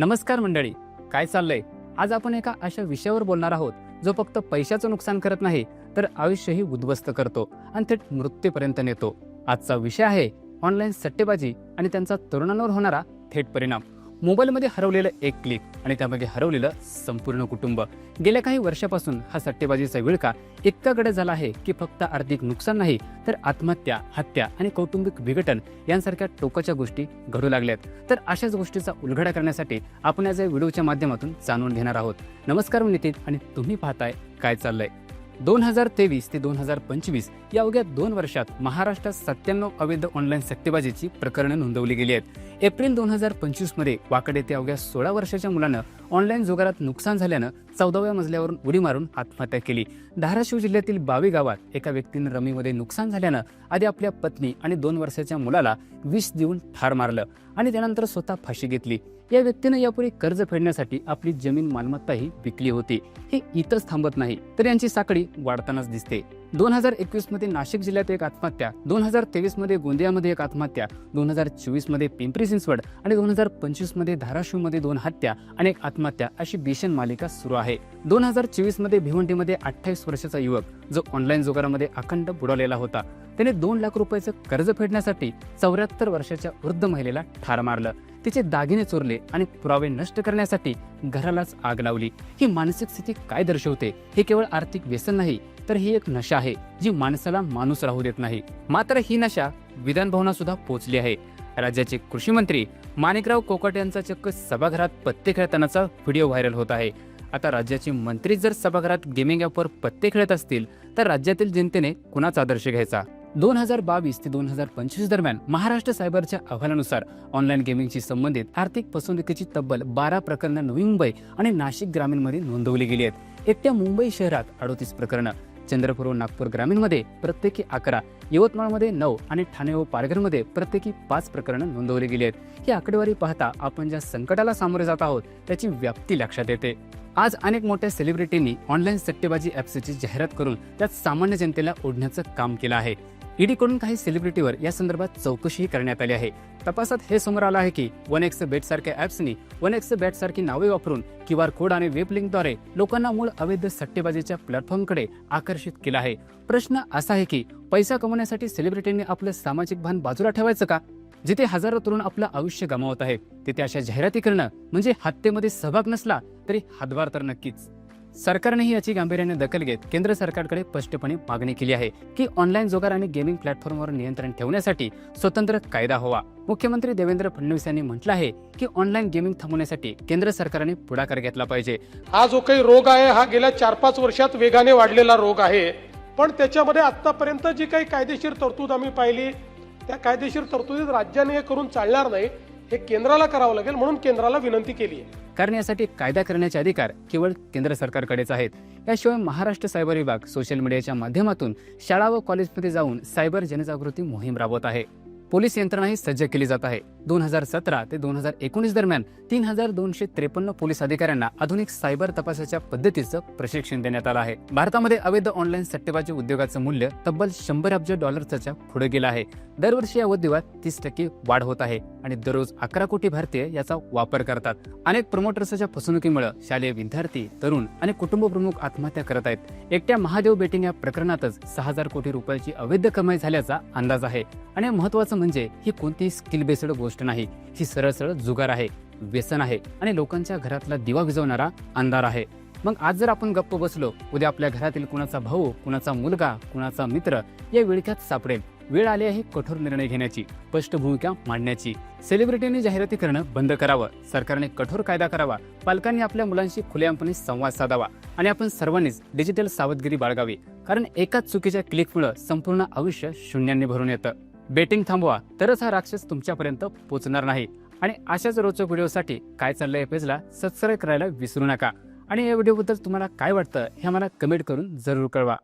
नमस्कार मंडळी काय चाललंय? आज आपण एका अशा विषयावर बोलणार आहोत जो फक्त पैशाचं नुकसान करत नाही तर आयुष्यही उद्ध्वस्त करतो आणि थेट मृत्यूपर्यंत नेतो. आजचा विषय आहे ऑनलाईन सट्टेबाजी आणि त्यांचा तरुणांवर होणारा थेट परिणाम. मोबाईलमध्ये हरवलेलं एक क्लिक आणि त्यामागे हरवलेलं संपूर्ण कुटुंब. गेल्या काही वर्षापासून हा सट्टेबाजीचा विळका इतका गडद झाला आहे की फक्त आर्थिक नुकसान नाही तर आत्महत्या हत्या आणि कौटुंबिक विघटन यांसारख्या टोकाच्या गोष्टी घडू लागल्यात. तर अशाच गोष्टीचा उलगडा करण्यासाठी आपण आज या व्हिडिओच्या माध्यमातून जाणून घेणार आहोत. नमस्कार मी नितीन आणि तुम्ही पाहताय काय चाललंय. दोन हजार तेवीस ते दोन हजार पंचवीस या अवघ्या दोन वर्षात महाराष्ट्रात सत्त्याण्णव अवैध ऑनलाईन सट्टेबाजीची प्रकरणं नोंदवली गेली आहेत. एप्रिल दोन हजार पंचवीसमध्ये वाकडे ते अवघ्या सोळा वर्षाच्या मुलानं ऑनलाईन जोगारात नुकसान झाल्यानं चौदाव्या मजल्यावरून उडी मारून आत्महत्या केली. धाराशिव जिल्ह्यातील बावी गावात एका व्यक्तीनं रमीमध्ये नुकसान झाल्यानं आधी आपल्या पत्नी आणि दोन वर्षाच्या मुलाला विष देऊन ठार मारलं आणि त्यानंतर स्वतः फाशी घेतली. या व्यक्तीनं यापूर्वी कर्ज फेडण्यासाठी आपली जमीन मालमत्ताही विकली होती. हे इथंच थांबत नाही तर यांची साखळी वाढतानाच दिसते. दोन हजार एकवीसमध्ये नाशिक जिल्ह्यात एक आत्महत्या दोन हजार तेवीसमध्ये गोंदियामध्ये एक आत्महत्या दोन हजार चोवीसमध्ये पिंपरी चिंचवड आणि दोन हजार पंचवीसमध्ये धाराशिवमध्ये दोन हत्या आणि एक आत्महत्या अशी भीषण मालिका सुरू आहे. दोन हजार चोवीसमध्ये भिवंडीमध्ये अठ्ठावीस वर्षाचा युवक जो ऑनलाईन जुगारामध्ये अखंड बुडवलेला होता. त्याने दोन लाख रुपयाचं कर्ज फेडण्यासाठी चौऱ्याहत्तर वर्षाच्या वृद्ध महिलेला ठार मारलं. तिचे दागिने चोरले आणि पुरावे नष्ट करण्यासाठी घरालाच आग लावली. ही मानसिक स्थिती काय दर्शवते? हे केवळ आर्थिक व्यसन नाही तर ही एक नशा आहे जी माणसाला माणूस राहू देत नाही. मात्र ही नशा विधानभवनात सुद्धा पोहोचली आहे. राज्याचे कृषी मंत्री माणिकराव कोकट यांचा चक्क सभागृहात पत्ते खेळतानाचा व्हिडिओ व्हायरल होत आहे. आता राज्याचे मंत्री जर सभागृहात गेमिंग ॲपवर पत्ते खेळत असतील तर राज्यातील जनतेने कुणाचा आदर्श घ्यायचा? दोन हजार बावीस ते दोन हजार पंचवीस दरम्यान महाराष्ट्र सायबरच्या अहवालानुसार ऑनलाईन गेमिंगशी संबंधित आर्थिक फसवणुकीची तब्बल बारा प्रकरणं नवी मुंबई आणि नाशिक ग्रामीणमध्ये नोंदवली गेली आहेत. एकट्या मुंबई शहरात अडोतीस प्रकरणं चंद्रपूर व नागपूर ग्रामीणमध्ये प्रत्येकी अकरा यवतमाळमध्ये नऊ आणि ठाणे व पालघरमध्ये प्रत्येकी पाच प्रकरणं नोंदवली गेली आहेत. ही आकडेवारी पाहता आपण ज्या संकटाला सामोरे जात आहोत त्याची व्याप्ती लक्षात येते. आज अनेक मोठ्या सेलिब्रिटींनी ऑनलाईन सट्टेबाजी ॲप्सची जाहिरात करून त्यात सामान्य जनतेला ओढण्याचं काम केलं आहे. ईडीकडून काही सेलिब्रिटीवर या संदर्भात चौकशीही करण्यात आली आहे. तपासात हे समोर आलं आहे की वन एक्स बेट सारख्या ॲप्सनी वन एक्स बेट सारखी नावे वापरून क्यू आर कोड आणि वेब लिंकद्वारे लोकांना मूळ अवैध सट्टेबाजीच्या प्लॅटफॉर्मकडे आकर्षित केलं आहे. प्रश्न असा आहे की पैसा कमवण्यासाठी सेलिब्रिटींनी आपलं सामाजिक भान बाजूला ठेवायचं का? जिथे हजारो तरुण आपलं आयुष्य गमावत आहे तिथे अशा जाहिराती करणं म्हणजे हत्येमध्ये सहभाग नसला तरी हातभार तर नक्कीच. सरकारनेही याची गांभीर्याने दखल घेत केंद्र सरकारकडे स्पष्टपणे मागणी केली आहे की ऑनलाईन जोगार आणि गेमिंग प्लॅटफॉर्मवर नियंत्रण ठेवण्यासाठी स्वतंत्र कायदा हवा. मुख्यमंत्री देवेंद्र फडणवीस यांनी म्हटलं आहे की ऑनलाईन गेमिंग थांबवण्यासाठी केंद्र सरकारने पुढाकार घेतला पाहिजे. हा जो काही रोग आहे हा गेल्या चार पाच वर्षात वेगाने वाढलेला रोग आहे. पण त्याच्यामध्ये आतापर्यंत जी काही कायदेशीर तरतूद आम्ही पाहिली त्या कायदेशीर तरतुदीत राज्याने हे करून चालणार नाही हे केंद्राला करावं लागेल म्हणून केंद्राला विनंती केली आहे. कारण यासाठी कायदा करण्याचे अधिकार केवळ केंद्र सरकारकडेच आहेत. याशिवाय महाराष्ट्र सायबर विभाग सोशल मीडियाच्या माध्यमातून शाळा व कॉलेजमध्ये जाऊन सायबर जनजागृती मोहीम राबवत आहे. पोलीस यंत्रणाही सज्ज केली जात आहे. दोन हजार सतरा ते दोन हजार एकोणीस दरम्यान तीन हजार दोनशे त्रेपन्न पोलीस अधिकाऱ्यांना आधुनिक सायबर तपासाच्या पद्धतीचं प्रशिक्षण देण्यात आलं आहे. भारतामध्ये अवैध ऑनलाईन सट्टेबाजी उद्योगाचं मूल्य तब्बल शंभर अब्ज डॉलरच्या पुढे गेलं आहे. दरवर्षी या उद्योगात तीस टक्के वाढ होत आहे आणि दररोज अकरा कोटी भारतीय याचा वापर करतात. अनेक प्रमोटर्सच्या फसवणुकीमुळे शालेय विद्यार्थी तरुण आणि कुटुंब प्रमुख आत्महत्या करत आहेत. एकट्या महादेव बेटिंग या प्रकरणातच सहा हजार कोटी रुपयाची अवैध कमाई झाल्याचा अंदाज आहे. आणि महत्वाचं म्हणजे ही कोणतीही स्किल बेस्ड गोष्ट नाही. ही सरळ सरळ जुगार आहे व्यसन आहे आणि लोकांच्या घरातला दिवा विजवणारा अंधार आहे. मग आज जर आपण गप्प बसलो उद्या आपल्या घरातील कुणाचा भाऊ कुणाचा मुलगा कुणाचा मित्र या विळख्यात सापडेल. वेळ आली आहे कठोर निर्णय घेण्याची स्पष्ट भूमिका मांडण्याची सेलिब्रिटींनी जाहिराती करणं बंद करावं सरकारने कठोर कायदा करावा पालकांनी आपल्या मुलांशी खुलेआमपणे संवाद साधावा आणि आपण सर्वांनीच डिजिटल सावधगिरी बाळगावी. कारण एकाच चुकीच्या क्लिकमुळं संपूर्ण आयुष्य शून्यांनी भरून येतं. बेटिंग थांबवा तरच हा राक्षस तुमच्यापर्यंत पोचणार नाही. आणि अशाच रोजच्या व्हिडिओसाठी काय चाललंय या पेजला सबस्क्राईब करायला विसरू नका. आणि या व्हिडिओबद्दल तुम्हाला काय वाटतं हे मला कमेंट करून जरूर कळवा.